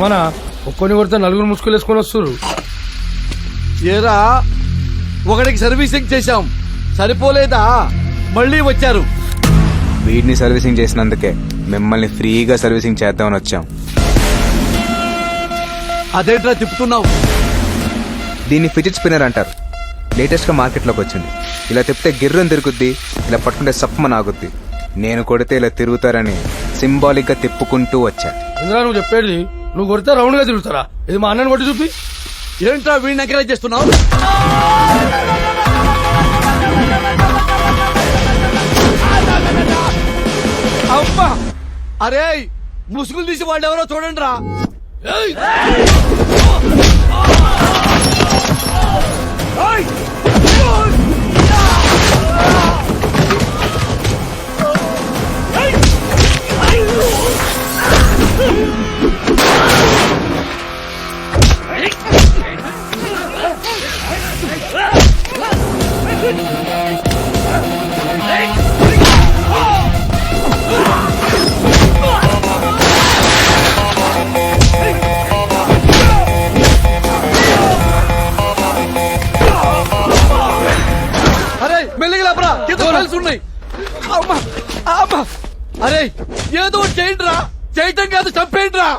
మన ఒక్కొని కొడితే నలుగురు ముసుగులు వేసుకొని వస్తారు ఏరా ఒకడికి సర్వీసింగ్ చేశాం. సరిపోలేదా? మళ్ళీ వచ్చారు. వీడిని సర్వీసింగ్ చేసినందుకే మిమ్మల్ని ఫ్రీగా సర్వీసింగ్ చేద్దామని వచ్చాం. అదేంట్రా తిప్పుతున్నావు? దీన్ని ఫిజిట్ స్పిన్నర్ అంటారు. లేటెస్ట్గా మార్కెట్లోకి వచ్చింది. ఇలా తిప్పితే గిర్రం తిరుగుద్ది ఇలా పట్టుకుంటే సప్పమని ఆగుద్ది నేను కొడితే ఇలా తిరుగుతారని సింబాలిక్గా తిప్పుకుంటూ వచ్చా. ఇందులో నువ్వు చెప్పేది నువ్వు కొడితే రౌండ్గా తిరుగుతారా? ఇది మా అన్నని కొట్టి చూపి. ఏంట్రా వీడిని ఎంకరేజ్ చేస్తున్నావు? అరే ముసుగులు తీసి వాళ్ళు ఎవరో చూడండి రా ఉన్నాయి. అరే ఏదో చేయండి రా. చేయటం కాదు చంపేయండి రా.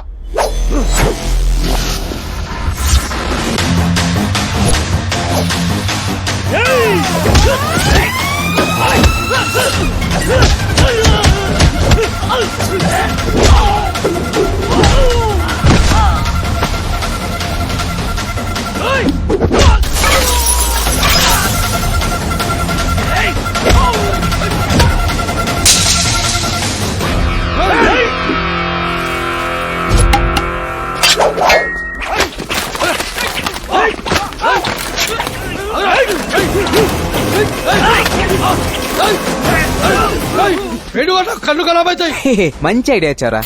వేడి 啊啊啊啊 కళ్ళు కలాబైతాయి మంచి ఐడియా ఇచ్చారా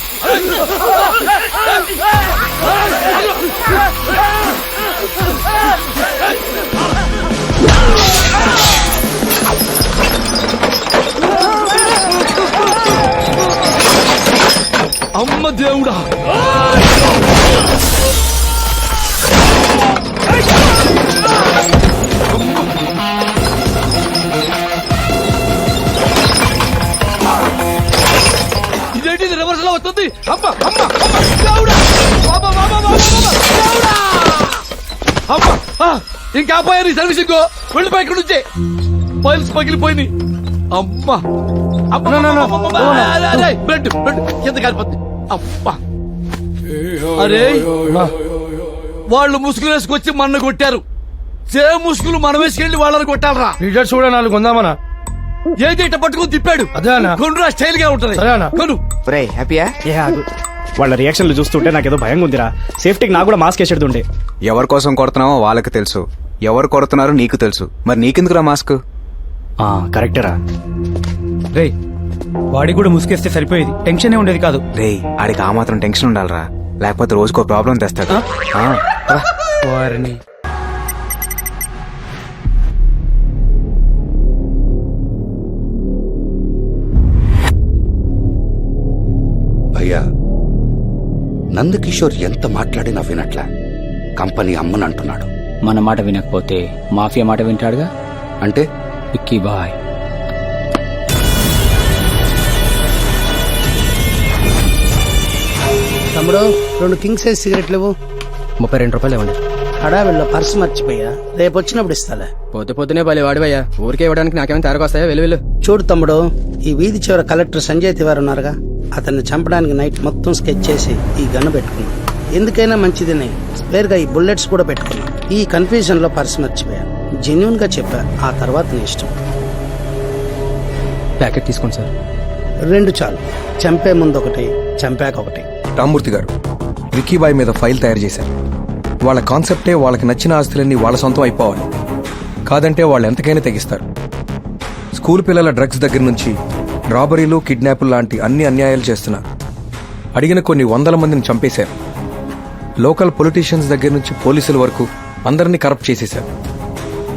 అమ్మ దేవుడా. అమ్మ అమ్మ అమ్మ దేవుడా బాబా బాబా బాబా దేవుడా అమ్మ ఇంకా పోయారు ఈ సర్వీసింగ్ వెళ్ళిపోయి ఇక్కడ నుంచే ఫైల్స్ పగిలిపోయింది అమ్మ బ్లడ్ బ్లడ్ కింద కారిపోతుంది అమ్మ అరే వాళ్ళు ముసుగులు వేసుకొచ్చి మన్ను కొట్టారు సే ముసుగులు మనం వేసుకెళ్ళి వాళ్ళని కొట్టాలరా లీడర్స్ కూడా నాలుగు కొందామనా ఏది ఇట్ట పట్టుకుని తిప్పాడు స్టైల్గా ఉంటది. సరే అన్న. కొను. ఒరే హ్యాపీయా? ఏ ఆగు. వాళ్ళ రియాక్షన్లు చూస్తుంటే నాకేదో భయంగా ఉందిరా. సేఫ్టీకి నాకు కూడా మాస్క్ వేసేడుండే ఎవరి కోసం కొడుతున్నావో వాళ్ళకి తెలుసు. ఎవరు కొడుతున్నారో నీకు తెలుసు. మరి నీకెందుకురా మాస్క్ ఆ, కరెక్టేరా రే. వాడికి కూడా ముసుకేస్తే సరిపోయేది. టెన్షన్ ఉండేది కాదు. రేయ్ ఆడికి ఆ మాత్రం టెన్షన్ ఉండాలిరా. లేకపోతే రోజుకో ప్రాబ్లం తెస్తాడు. ఆ, రా. వారిని. భయ్యా నందకిషోర్ ఎంత మాట్లాడినా వినట్లా. కంపెనీ అమ్మనంటున్నాడు మన మాట వినకపోతే మాఫియా మాట వింటాడుగా? అంటే? విక్కీ బాయ్. తమ్ముడు రెండు కింగ్ సైజ్ సిగరెట్లు ఇవ్వు. ముప్పై రెండు రూపాయలు ఇవ్వండి. హడావిల్లో పర్సు మర్చిపోయా. రేపు వచ్చినప్పుడు ఇస్తాలే. పొద్దు పొద్దునే బలి వాడివయ్యా. ఊరికే ఇవ్వడానికి నాకేమైనా తేరకొస్తాయా? వెళ్ళు వెళ్ళు. చూడు తమ్ముడు ఈ వీధి చివర కలెక్టర్ సంజయ్ తివారి ఉన్నారుగా అతన్ని చంపడానికి నైట్ మొత్తం స్కెచ్ చేసి ఈ గన్ను పెట్టుకున్నా. ఎందుకైనా మంచిదని. స్పేర్గా ఈ బుల్లెట్స్ కూడా పెట్టుకున్నా. ఈ కన్ఫ్యూజన్లో పర్సు మర్చిపోయా జెన్యున్గా చెప్పా ఆ తర్వాత నీ ఇష్టం. ప్యాకెట్ తీసుకోండి సార్. రెండు చాలు. చంపే ముందు ఒకటి చంపాక ఒకటి. రామ్మూర్తి గారు విక్కీబాయ్ మీద ఫైల్ తయారు చేశారు. వాళ్ళ కాన్సెప్టే వాళ్ళకి నచ్చిన ఆస్తులన్నీ వాళ్ళ సొంతం అయిపోవాలి. కాదంటే వాళ్ళు ఎంతకైనా తెగిస్తారు. స్కూల్ పిల్లల డ్రగ్స్ దగ్గర నుంచి రాబరీలు కిడ్నాపులు లాంటి అన్ని అన్యాయాలు చేస్తున్నారు అడిగిన కొన్ని వందల మందిని చంపేశారు. లోకల్ పొలిటీషియన్స్ దగ్గర నుంచి పోలీసుల వరకు అందరినీ కరప్ట్ చేసేశారు.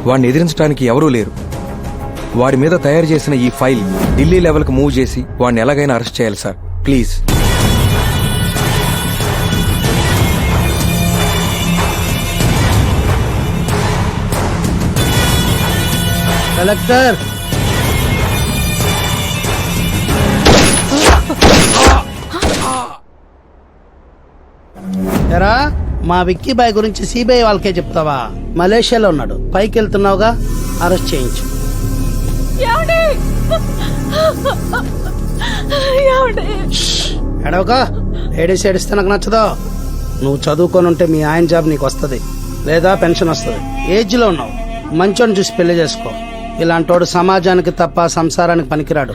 వాడిని ఎదిరించడానికి ఎవరూ లేరు. వాడి మీద తయారు చేసిన ఈ ఫైల్ ఢిల్లీ లెవెల్కి మూవ్ చేసి వాడిని ఎలాగైనా అరెస్ట్ చేయాలి సార్. ప్లీజ్. కలెక్టర్! ఎరా మా విక్కీ బాయ్ గురించి సిబిఐ వాళ్ళకే చెప్తావా? మలేషియాలో ఉన్నాడు. పైకి వెళ్తున్నావుగా అరెస్ట్ చేయించు. ఎడవగా ఏడేసి ఏడిస్తే నాకు నచ్చదు. నువ్వు చదువుకొని ఉంటే మీ ఆయన జాబ్ నీకు వస్తుంది. లేదా పెన్షన్ వస్తుంది. ఏజ్లో ఉన్నావు. మంచోని చూసి పెళ్ళి చేసుకో. ఇలాంటోడు సమాజానికి తప్ప సంసారానికి పనికిరాడు.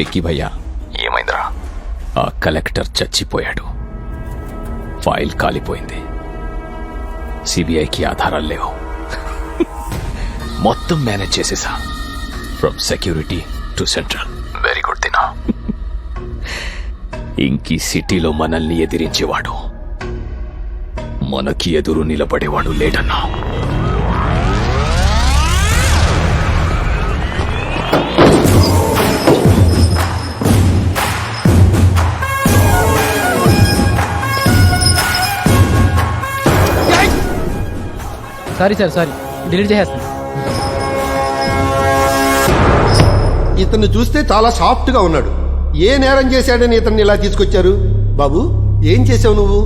వెక్కి భయ్యా. ఏమైందిరా? ఆ కలెక్టర్ చచ్చిపోయాడు. ఫైల్ కాలిపోయింది. సిబిఐకి ఆధారాలు లేవు. మొత్తం మేనేజ్ చేసేసా. From security to central very good దినా ఇంకీ సిటీలో మనల్ని ఎదిరించేవాడు. మనకి ఎదురు నిలబడేవాడు లేడన్నా. Sorry sir sorry. డిలీట్ చేసేస్తాను ఇతన్ని చూస్తే చాలా సాఫ్ట్గా ఉన్నాడు. ఏ నేరం చేశాడని ఇతన్ని ఇలా తీసుకొచ్చారు? బాబు ఏం చేసావు నువ్వు?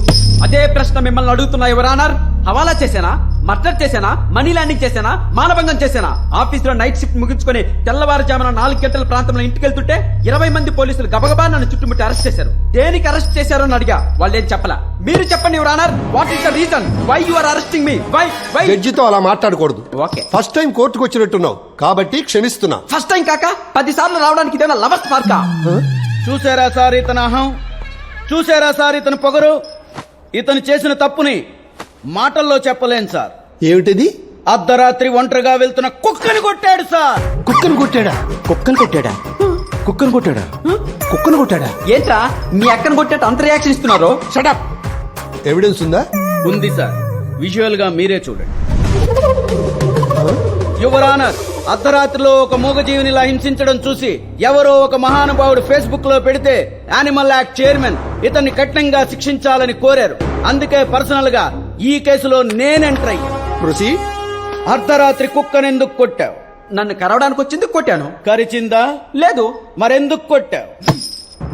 అదే ప్రశ్న మిమ్మల్ని అడుగుతున్నా ఎవరానర్? హవాలా చేశానా? మర్డర్ చేశానా? మనీ ల్యాండింగ్ చేశానా? మానభంగం చేశానా? ఆఫీసులో నైట్ షిఫ్ట్ ముగించుకొని తెల్లవారుజామున నాలుగు గంటల ప్రాంతంలో ఇంటికి వెళ్తుంటే ఇరవై మంది పోలీసులు గబగబా నన్ను చుట్టుముట్టి అరెస్ట్ చేశారు. దేనికి అరెస్ట్ చేశారో అని అడిగా. వాళ్ళు ఏం చెప్పలా? మీరు చెప్పండి your honour what is the reason? Why you are arresting me? Why why? జడ్జితో అలా మాట్లాడకూడదు. ఓకే. ఫస్ట్ టైం కోర్టుకు వచ్చినట్టున్నావు. కాబట్టి క్షమిస్తున్నా. ఫస్ట్ టైం కాక పది సార్లు రావడానికి ఇదేనా లవర్స్ మార్కా? చూసారా సార్ ఇతను అహం? చూసారా సార్ ఇతను పొగరు? ఇతను చేసిన తప్పుని మాటల్లో చెప్పలేను సార్. ఏమిటిది? అర్ధరాత్రి ఒంటరిగా వెళ్తున్న కుక్కని కొట్టాడు సార్. కుక్కను కొట్టాడా? కుక్కను కొట్టాడా? కుక్కను కొట్టాడా? కుక్కను కొట్టాడా? ఏంట్రా? మీ అక్కను కొట్టేట్టు అంత రియాక్షన్ ఇస్తున్నారు? షటప్ ఎవిడెన్స్ ఉందా? ఉంది సార్. విజువల్గా మీరే చూడండి. యువర్ ఆనర్ అర్ధరాత్రిలో ఒక మూగజీవినిలా హింసించడం చూసి ఎవరో ఒక మహానుభావుడు ఫేస్బుక్లో పెడితే యానిమల్ యాక్ట్ చైర్మన్ ఇతన్ని కఠినంగా శిక్షించాలని కోరారు. అందుకే పర్సనల్గా ఈ కేసులో నేను ఎంటర్ అయ్యి. ప్రొసీడ్ అర్ధరాత్రి కుక్కనెందుకు కొట్టావు? నన్ను కరవడానికి వచ్చింది కొట్టాను. కరిచిందా? లేదు. మరెందుకు కొట్టావు?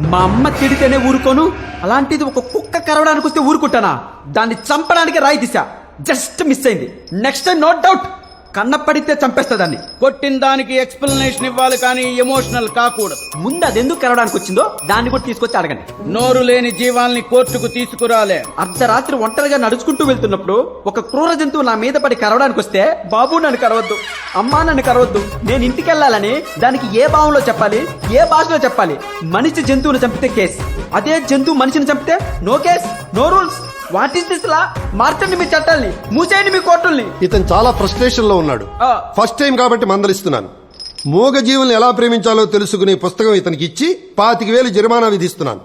మా అమ్మ తిడితేనే ఊరుకోను. అలాంటిది ఒక కుక్క కరవడానికి వస్తే ఊరుకుంటానా? దాన్ని చంపడానికి రాయి దిశ జస్ట్ మిస్ అయింది. Next time no doubt. కన్న పడితే చంపేస్తా దాన్ని కొట్టిన దానికి ఎక్స్ప్లెనేషన్ ఇవ్వాలి కానీ ఎమోషనల్ కాకూడదు. ముందు అది ఎందుకు కరవడానికి వచ్చిందో దాన్ని కూడా తీసుకొచ్చి అడగండి. నోరు లేని జీవాల్ని కోర్టుకు తీసుకురాలే. అర్ధరాత్రి ఒంటరిగా నడుచుకుంటూ వెళ్తున్నప్పుడు ఒక క్రూర జంతువు నా మీద పడి కరవడానికి వస్తే బాబు నన్ను కరవద్దు అమ్మా నన్ను కరవద్దు నేను ఇంటికి వెళ్ళాలని దానికి ఏ భావంలో చెప్పాలి ఏ భాషలో చెప్పాలి? మనిషి జంతువును చంపితే కేస్ అదే జంతువు మనిషిని చంపితే no case no rules. What is this law? మార్చండి మీ చట్టాల్ని మూసేయండి మీ కోర్టుల్ని. ఇతను చాలా ఫ్రస్ట్రేషన్లో ఉన్నాడు. ఫస్ట్ టైం కాబట్టి మందలిస్తున్నాను. మూగ జీవుల్ని ఎలా ప్రేమించాలో తెలుసుకునే పుస్తకం ఇతనికి ఇచ్చి పాతిక వేలు జరిమానా విధిస్తున్నాను.